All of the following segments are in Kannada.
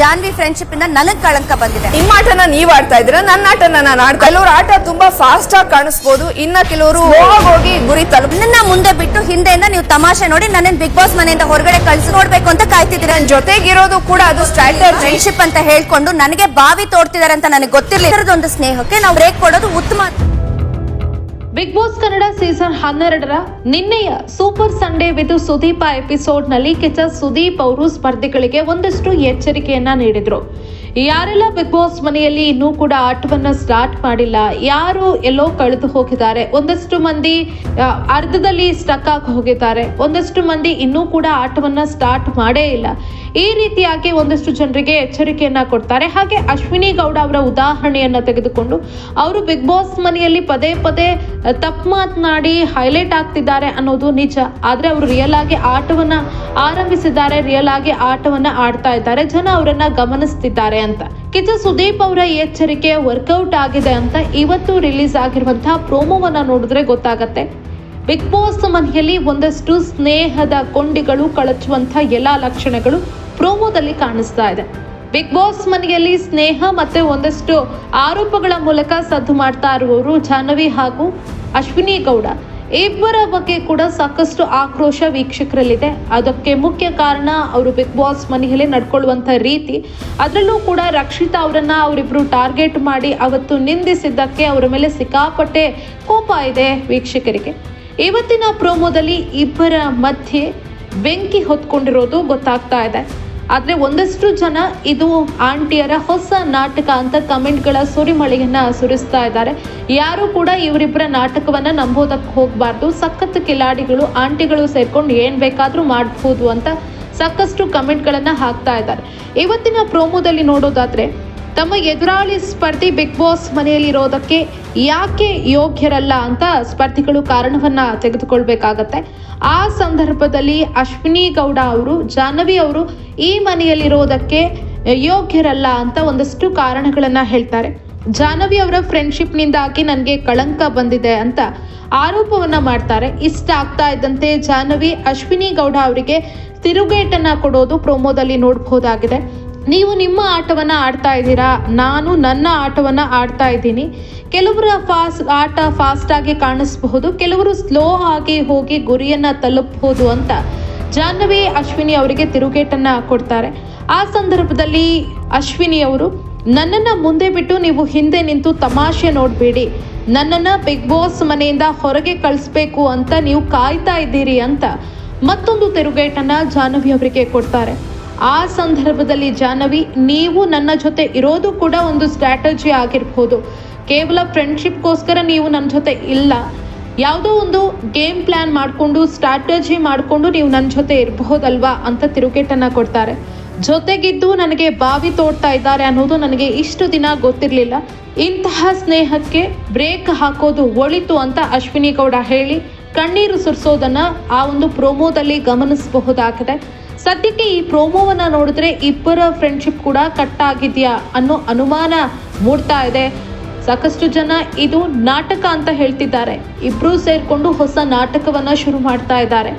ಜಾನ್ವಿ ಫ್ರೆಂಡ್ಶಿಪ್ ಇಂದ ನನಗ್ ಕಳಂಕ ಬಂದಿದೆ. ನಿಮ್ಮ ಆಟನ ನೀವ್ ಆಡ್ತಾ ಇದ್ದೀರಾ? ನನ್ನ ಆಟನ ನಾನು ಆಡ್ತಾ ಕೆಲವ್ರ ಆಟ ತುಂಬಾ ಫಾಸ್ಟ್ ಆಗಿ ಕಾಣಿಸ್ಬೋದು. ಇನ್ನ ಕೆಲವರು ಹೋಗಿ ಗುರಿ ತಲುಪ ನನ್ನ ಮುಂದೆ ಬಿಟ್ಟು ಹಿಂದೆಯಿಂದ ನೀವು ತಮಾಷೆ ನೋಡಿ ನನ್ನ ಬಿಗ್ ಬಾಸ್ ಮನೆಯಿಂದ ಹೊರಗಡೆ ಕಳ್ಸಿ ನೋಡ್ಬೇಕು ಅಂತ ಕಾಯ್ತಿದ್ರೆ ನನ್ನ ಜೊತೆಗಿರೋದು ಕೂಡ ಅದು ಸ್ಟ್ರಾಟರ್ ಫ್ರೆಂಡ್ಶಿಪ್ ಅಂತ ಹೇಳ್ಕೊಂಡು ನನಗೆ ಬಾವಿ ತೋಡ್ತಿದಾರೆ ಅಂತ ನನಗೆ ಗೊತ್ತಿರಲಿಲ್ಲ. ಒಂದು ಸ್ನೇಹಕ್ಕೆ ನಾವು ಬ್ರೇಕ್ ಕೊಡೋದು ಉತ್ತಮ ಬಿಗ್ ಬಾಸ್ ಕನ್ನಡ ಸೀಸನ್ ಹನ್ನೆರಡರ ನಿನ್ನೆಯ ಸೂಪರ್ ಸಂಡೇ ವಿತ್ ಸುದೀಪ ಎಪಿಸೋಡ್ನಲ್ಲಿ ಸುದೀಪ್ ಅವರು ಸ್ಪರ್ಧಿಗಳಿಗೆ ಒಂದಷ್ಟು ಎಚ್ಚರಿಕೆಯನ್ನ ನೀಡಿದ್ರು. ಯಾರೆಲ್ಲ ಬಿಗ್ ಬಾಸ್ ಮನೆಯಲ್ಲಿ ಇನ್ನೂ ಕೂಡ ಆಟವನ್ನ ಸ್ಟಾರ್ಟ್ ಮಾಡಿಲ್ಲ, ಯಾರು ಎಲ್ಲೋ ಕಳೆದು ಹೋಗಿದ್ದಾರೆ. ಒಂದಷ್ಟು ಮಂದಿ ಅರ್ಧದಲ್ಲಿ ಸ್ಟಕ್ ಆಗಿ ಹೋಗಿದ್ದಾರೆ. ಒಂದಷ್ಟು ಮಂದಿ ಇನ್ನೂ ಕೂಡ ಆಟವನ್ನ ಸ್ಟಾರ್ಟ್ ಮಾಡೇ ಇಲ್ಲ. ಈ ರೀತಿಯಾಗಿ ಒಂದಷ್ಟು ಜನರಿಗೆ ಎಚ್ಚರಿಕೆಯನ್ನ ಕೊಡ್ತಾರೆ. ಹಾಗೆ ಅಶ್ವಿನಿ ಗೌಡ ಅವರ ಉದಾಹರಣೆಯನ್ನ ತೆಗೆದುಕೊಂಡು ಅವರು ಬಿಗ್ ಬಾಸ್ ಮನೆಯಲ್ಲಿ ಪದೇ ಪದೇ ತಪ್ಪು ಮಾತನಾಡಿ ಹೈಲೈಟ್ ಆಗ್ತಿದ್ದಾರೆ ಅನ್ನೋದು ನಿಜ. ಆದ್ರೆ ಅವರು ರಿಯಲ್ ಆಗಿ ಆಟವನ್ನ ಆರಂಭಿಸಿದ್ದಾರೆ ರಿಯಲ್ ಆಗಿ ಆಟವನ್ನ ಆಡ್ತಾ ಇದ್ದಾರೆ. ಜನ ಅವರನ್ನ ಗಮನಿಸ್ತಿದ್ದಾರೆ. ಅಂತ. ಕಿಚ್ಚ ಸುದೀಪ್ ಅವರ ಈ ಎಚ್ಚರಿಕೆ ವರ್ಕೌಟ್ ಆಗಿದೆ ಅಂತ ಇವತ್ತು ರಿಲೀಸ್ ಆಗಿರುವಂತಹ ಪ್ರೋಮೋವನ್ನ ನೋಡಿದ್ರೆ ಗೊತ್ತಾಗತ್ತೆ. ಬಿಗ್ ಬಾಸ್ ಮನೆಯಲ್ಲಿ ಒಂದಷ್ಟು ಸ್ನೇಹದ ಕೊಂಡಿಗಳು ಕಳಚುವಂತ ಎಲ್ಲಾ ಲಕ್ಷಣಗಳು ಪ್ರೋಮೋದಲ್ಲಿ ಕಾಣಿಸ್ತಾ ಇದೆ. ಬಿಗ್ ಬಾಸ್ ಮನೆಯಲ್ಲಿ ಸ್ನೇಹ ಮತ್ತೆ ಒಂದಷ್ಟು ಆರೋಪಗಳ ಮೂಲಕ ಸದ್ದು ಮಾಡ್ತಾ ಇರುವವರು ಜಾಹ್ನವಿ ಹಾಗೂ ಅಶ್ವಿನಿ ಗೌಡ. ಇಬ್ಬರ ಬಗ್ಗೆ ಕೂಡ ಸಾಕಷ್ಟು ಆಕ್ರೋಶ ವೀಕ್ಷಕರಲ್ಲಿದೆ. ಅದಕ್ಕೆ ಮುಖ್ಯ ಕಾರಣ ಅವರು ಬಿಗ್ ಬಾಸ್ ಮನೆಯಲ್ಲಿ ನಡ್ಕೊಳ್ಳುವಂಥ ರೀತಿ. ಅದರಲ್ಲೂ ಕೂಡ ರಕ್ಷಿತಾ ಅವರನ್ನು ಅವರಿಬ್ಬರು ಟಾರ್ಗೆಟ್ ಮಾಡಿ ಅವತ್ತು ನಿಂದಿಸಿದ್ದಕ್ಕೆ ಅವರ ಮೇಲೆ ಸಿಕ್ಕಾಪಟ್ಟೆ ಕೋಪ ಇದೆ ವೀಕ್ಷಕರಿಗೆ. ಇವತ್ತಿನ ಪ್ರೋಮೋದಲ್ಲಿ ಇಬ್ಬರ ಮಧ್ಯೆ ಬೆಂಕಿ ಹೊತ್ಕೊಂಡಿರೋದು ಗೊತ್ತಾಗ್ತಾ ಇದೆ. ಆದ್ರೆ ಒಂದಷ್ಟು ಜನ ಇದು ಆಂಟಿಯರ ಹೊಸ ನಾಟಕ ಅಂತ ಕಮೆಂಟ್ಗಳ ಸುರಿಮಳೆಯನ್ನ ಸುರಿಸ್ತಾ ಇದ್ದಾರೆ. ಯಾರು ಕೂಡ ಇವರಿಬ್ಬರ ನಾಟಕವನ್ನ ನಂಬೋದಕ್ಕೆ ಹೋಗಬಾರ್ದು. ಸಖತ್ ಕಿಲಾಡಿಗಳು, ಆಂಟಿಗಳು ಸೇರ್ಕೊಂಡು ಏನು ಬೇಕಾದರೂ ಮಾಡಬಹುದು ಅಂತ ಸಾಕಷ್ಟು ಕಮೆಂಟ್ಗಳನ್ನು ಹಾಕ್ತಾ ಇದ್ದಾರೆ. ಇವತ್ತಿನ ಪ್ರೋಮೋದಲ್ಲಿ ನೋಡೋದಾದ್ರೆ ತಮ್ಮ ಎದುರಾಳಿ ಸ್ಪರ್ಧಿ ಬಿಗ್ ಬಾಸ್ ಮನೆಯಲ್ಲಿರೋದಕ್ಕೆ ಯಾಕೆ ಯೋಗ್ಯರಲ್ಲ ಅಂತ ಸ್ಪರ್ಧಿಗಳು ಕಾರಣವನ್ನ ತೆಗೆದುಕೊಳ್ಬೇಕಾಗತ್ತೆ. ಆ ಸಂದರ್ಭದಲ್ಲಿ ಅಶ್ವಿನಿ ಗೌಡ ಅವರು, ಜಾಹ್ನವಿ ಅವರು ಈ ಮನೆಯಲ್ಲಿರೋದಕ್ಕೆ ಯೋಗ್ಯರಲ್ಲ ಅಂತ ಒಂದಷ್ಟು ಕಾರಣಗಳನ್ನ ಹೇಳ್ತಾರೆ. ಜಾಹ್ನವಿ ಅವರ ಫ್ರೆಂಡ್ಶಿಪ್ನಿಂದಾಗಿ ನನಗೆ ಕಳಂಕ ಬಂದಿದೆ ಅಂತ ಆರೋಪವನ್ನ ಮಾಡ್ತಾರೆ. ಇಷ್ಟ ಆಗ್ತಾ ಇದ್ದಂತೆ ಜಾಹ್ನವಿ ಅಶ್ವಿನಿ ಗೌಡ ಅವರಿಗೆ ತಿರುಗೇಟನ್ನ ಕೊಡೋದು ಪ್ರೋಮೋದಲ್ಲಿ ನೋಡಬಹುದಾಗಿದೆ ನೀವು ನಿಮ್ಮ ಆಟವನ್ನು ಆಡ್ತಾ ಇದ್ದೀರಾ? ನಾನು ನನ್ನ ಆಟವನ್ನು ಆಡ್ತಾ ಇದ್ದೀನಿ. ಕೆಲವರ ಫಾಸ್ಟ್ ಆಟ ಫಾಸ್ಟಾಗಿ ಕಾಣಿಸಬಹುದು. ಕೆಲವರು ಸ್ಲೋ ಆಗಿ ಹೋಗಿ ಗುರಿಯನ್ನು ತಲುಪಬಹುದು ಅಂತ ಜಾಹ್ನವಿ ಅಶ್ವಿನಿ ಅವರಿಗೆ ತಿರುಗೇಟನ್ನು ಕೊಡ್ತಾರೆ. ಆ ಸಂದರ್ಭದಲ್ಲಿ ಅಶ್ವಿನಿ ಅವರು, ನನ್ನನ್ನ ಮುಂದೆ ಬಿಟ್ಟು ನೀವು ಹಿಂದೆ ನಿಂತು ತಮಾಷೆ ನೋಡಬೇಡಿ. ನನ್ನನ್ನ ಬಿಗ್ ಬಾಸ್ ಮನೆಯಿಂದ ಹೊರಗೆ ಕಳಿಸ್ಬೇಕು ಅಂತ ನೀವು ಕಾಯ್ತಾ ಇದ್ದೀರಿ ಅಂತ ಮತ್ತೊಂದು ತಿರುಗೇಟನ್ನು ಜಾಹ್ನವಿ ಅವರಿಗೆ ಕೊಡ್ತಾರೆ. ಆ ಸಂದರ್ಭದಲ್ಲಿ ಜಾಹ್ನವಿ, ನೀವು ನನ್ನ ಜೊತೆ ಇರೋದು ಕೂಡ ಒಂದು ಸ್ಟ್ರಾಟಜಿ ಆಗಿರ್ಬೋದು. ಕೇವಲ ಫ್ರೆಂಡ್ಶಿಪ್ಗೋಸ್ಕರ ನೀವು ನನ್ನ ಜೊತೆ ಇಲ್ಲ. ಯಾವುದೋ ಒಂದು ಗೇಮ್ ಪ್ಲಾನ್ ಮಾಡಿಕೊಂಡು ಸ್ಟ್ರಾಟಜಿ ಮಾಡಿಕೊಂಡು ನೀವು ನನ್ನ ಜೊತೆ ಇರಬಹುದಲ್ವಾ ಅಂತ ತಿರುಗೇಟನ್ನು ಕೊಡ್ತಾರೆ. ಜೊತೆಗಿದ್ದು ನನಗೆ ಬಾವಿ ತೋಡ್ತಾ ಇದ್ದಾರೆ ಅನ್ನೋದು ನನಗೆ ಇಷ್ಟು ದಿನ ಗೊತ್ತಿರಲಿಲ್ಲ. ಇಂತಹ ಸ್ನೇಹಕ್ಕೆ ಬ್ರೇಕ್ ಹಾಕೋದು ಒಳಿತು ಅಂತ ಅಶ್ವಿನಿ ಗೌಡ ಹೇಳಿ, ಕಣ್ಣೀರು ಸುರಿಸೋದನ್ನು ಆ ಒಂದು ಪ್ರೋಮೋದಲ್ಲಿ ಗಮನಿಸಬಹುದಾಗಿದೆ. ಸದ್ಯಕ್ಕೆ ಈ ಪ್ರೋಮೋವನ್ನ ನೋಡಿದ್ರೆ ಇಬ್ಬರ ಫ್ರೆಂಡ್ಶಿಪ್ ಕೂಡ ಕಟ್ ಆಗಿದೆಯಾ ಅನ್ನೋ ಅನುಮಾನ ಮೂಡ್ತಾ ಇದೆ. ಸಾಕಷ್ಟು ಜನ ಇದು ನಾಟಕ ಅಂತ ಹೇಳ್ತಿದ್ದಾರೆ. ಇಬ್ರು ಸೇರ್ಕೊಂಡು ಹೊಸ ನಾಟಕವನ್ನ ಶುರು ಮಾಡ್ತಾ ಇದ್ದಾರೆ.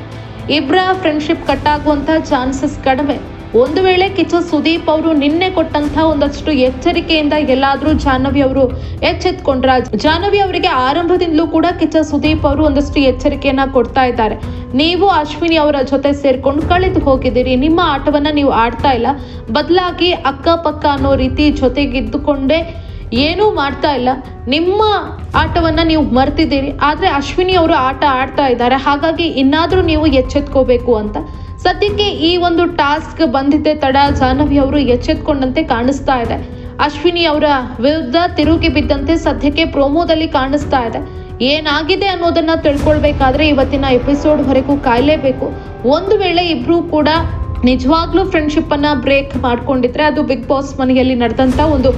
ಇಬ್ಬರ ಫ್ರೆಂಡ್ಶಿಪ್ ಕಟ್ ಆಗುವಂತ ಚಾನ್ಸಸ್ ಕಡಿಮೆ. ಒಂದು ವೇಳೆ ಕಿಚ್ಚ ಸುದೀಪ್ ಅವರು ನಿನ್ನೆ ಕೊಟ್ಟಂತ ಒಂದಷ್ಟು ಎಚ್ಚರಿಕೆಯಿಂದ ಎಲ್ಲಾದ್ರೂ ಜಾಹ್ನವಿ ಅವರು ಎಚ್ಚೆತ್ಕೊಂಡ್ರ? ಜಾಹ್ನವಿ ಅವರಿಗೆ ಆರಂಭದಿಂದಲೂ ಕೂಡ ಕಿಚ್ಚ ಸುದೀಪ್ ಅವರು ಒಂದಷ್ಟು ಎಚ್ಚರಿಕೆಯನ್ನ ಕೊಡ್ತಾ ಇದ್ದಾರೆ. ನೀವು ಅಶ್ವಿನಿ ಅವರ ಜೊತೆ ಸೇರ್ಕೊಂಡು ಕಳೆದು ಹೋಗಿದ್ದೀರಿ. ನಿಮ್ಮ ಆಟವನ್ನ ನೀವು ಆಡ್ತಾ ಇಲ್ಲ. ಬದಲಾಗಿ ಅಕ್ಕಪಕ್ಕ ಅನ್ನೋ ರೀತಿ ಜೊತೆಗಿದ್ದುಕೊಂಡೇ ಏನೂ ಮಾಡ್ತಾ ಇಲ್ಲ. ನಿಮ್ಮ ಆಟವನ್ನ ನೀವು ಮರ್ತಿದ್ದೀರಿ. ಆದ್ರೆ ಅಶ್ವಿನಿ ಅವರು ಆಟ ಆಡ್ತಾ ಇದ್ದಾರೆ. ಹಾಗಾಗಿ ಇನ್ನಾದ್ರೂ ನೀವು ಎಚ್ಚೆತ್ಕೋಬೇಕು ಅಂತ ಸದ್ಯಕ್ಕೆ ಈ ಒಂದು ಟಾಸ್ಕ್ ಬಂದಿದ್ದೆ ತಡ, ಜಾಹ್ನವಿ ಅವರು ಎಚ್ಚೆತ್ಕೊಂಡಂತೆ ಕಾಣಿಸ್ತಾ ಇದೆ. ಅಶ್ವಿನಿ ಅವರ ವಿರುದ್ಧ ತಿರುಗಿ ಬಿದ್ದಂತೆ ಸದ್ಯಕ್ಕೆ ಪ್ರೋಮೋದಲ್ಲಿ ಕಾಣಿಸ್ತಾ ಇದೆ. ಏನಾಗಿದೆ ಅನ್ನೋದನ್ನ ತಿಳ್ಕೊಳ್ಬೇಕಾದ್ರೆ ಇವತ್ತಿನ ಎಪಿಸೋಡ್ ವರೆಗೂ ಕಾಯಲೇಬೇಕು. ಒಂದು ವೇಳೆ ಇಬ್ರು ಕೂಡ ನಿಜವಾಗ್ಲೂ ಫ್ರೆಂಡ್ಶಿಪ್ ಅನ್ನ ಬ್ರೇಕ್ ಮಾಡ್ಕೊಂಡಿದ್ರೆ ಅದು ಬಿಗ್ ಬಾಸ್ ಮನೆಯಲ್ಲಿ ನಡೆದಂತ ಒಂದು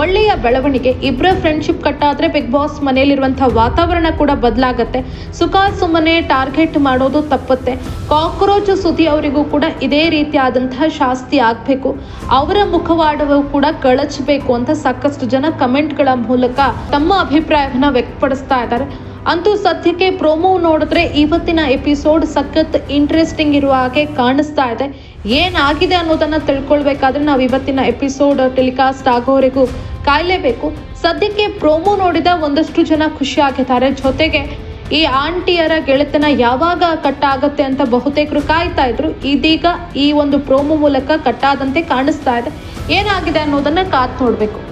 ಒಳ್ಳೆಯ ಬೆಳವಣಿಗೆ. ಇಬ್ಬರ ಫ್ರೆಂಡ್ಶಿಪ್ ಕಟ್ಟಾದ್ರೆ ಬಿಗ್ ಬಾಸ್ ಮನೆಯಲ್ಲಿರುವಂತಹ ವಾತಾವರಣ ಕೂಡ ಬದಲಾಗತ್ತೆ. ಸುಖ ಸುಮ್ಮನೆ ಟಾರ್ಗೆಟ್ ಮಾಡೋದು ತಪ್ಪತ್ತೆ. ಕಾಕ್ರೋಚ್ ಸುದ್ದಿ ಅವರಿಗೂ ಕೂಡ ಇದೇ ರೀತಿಯಾದಂತಹ ಶಾಸ್ತಿ ಆಗ್ಬೇಕು. ಅವರ ಮುಖವಾಡವು ಕೂಡ ಕಳಚಬೇಕು ಅಂತ ಸಾಕಷ್ಟು ಜನ ಕಮೆಂಟ್ಗಳ ಮೂಲಕ ತಮ್ಮ ಅಭಿಪ್ರಾಯವನ್ನು ವ್ಯಕ್ತಪಡಿಸ್ತಾ ಇದ್ದಾರೆ. ಅಂತೂ ಸದ್ಯಕ್ಕೆ ಪ್ರೋಮೋ ನೋಡಿದ್ರೆ ಇವತ್ತಿನ ಎಪಿಸೋಡ್ ಸಖತ್ ಇಂಟ್ರೆಸ್ಟಿಂಗ್ ಇರುವ ಹಾಗೆ ಕಾಣಿಸ್ತಾ ಇದೆ. ಏನಾಗಿದೆ ಅನ್ನೋದನ್ನು ತಿಳ್ಕೊಳ್ಬೇಕಾದ್ರೆ ನಾವು ಇವತ್ತಿನ ಎಪಿಸೋಡ್ ಟೆಲಿಕಾಸ್ಟ್ ಆಗೋವರೆಗೂ ಕಾಯಲೇಬೇಕು. ಸದ್ಯಕ್ಕೆ ಪ್ರೋಮೋ ನೋಡಿದ ಒಂದಷ್ಟು ಜನ ಖುಷಿ ಆಗಿದ್ದಾರೆ ಜೊತೆಗೆ ಈ ಆಂಟಿಯರ ಗೆಳೆತನ ಯಾವಾಗ ಕಟ್ ಆಗತ್ತೆ ಅಂತ ಬಹುತೇಕರು ಕಾಯ್ತಾ ಇದ್ರು. ಇದೀಗ ಈ ಒಂದು ಪ್ರೋಮೋ ಮೂಲಕ ಕಟ್ಟಾದಂತೆ ಕಾಣಿಸ್ತಾ ಇದೆ. ಏನಾಗಿದೆ ಅನ್ನೋದನ್ನ ಕಾತ್ ನೋಡ್ಬೇಕು.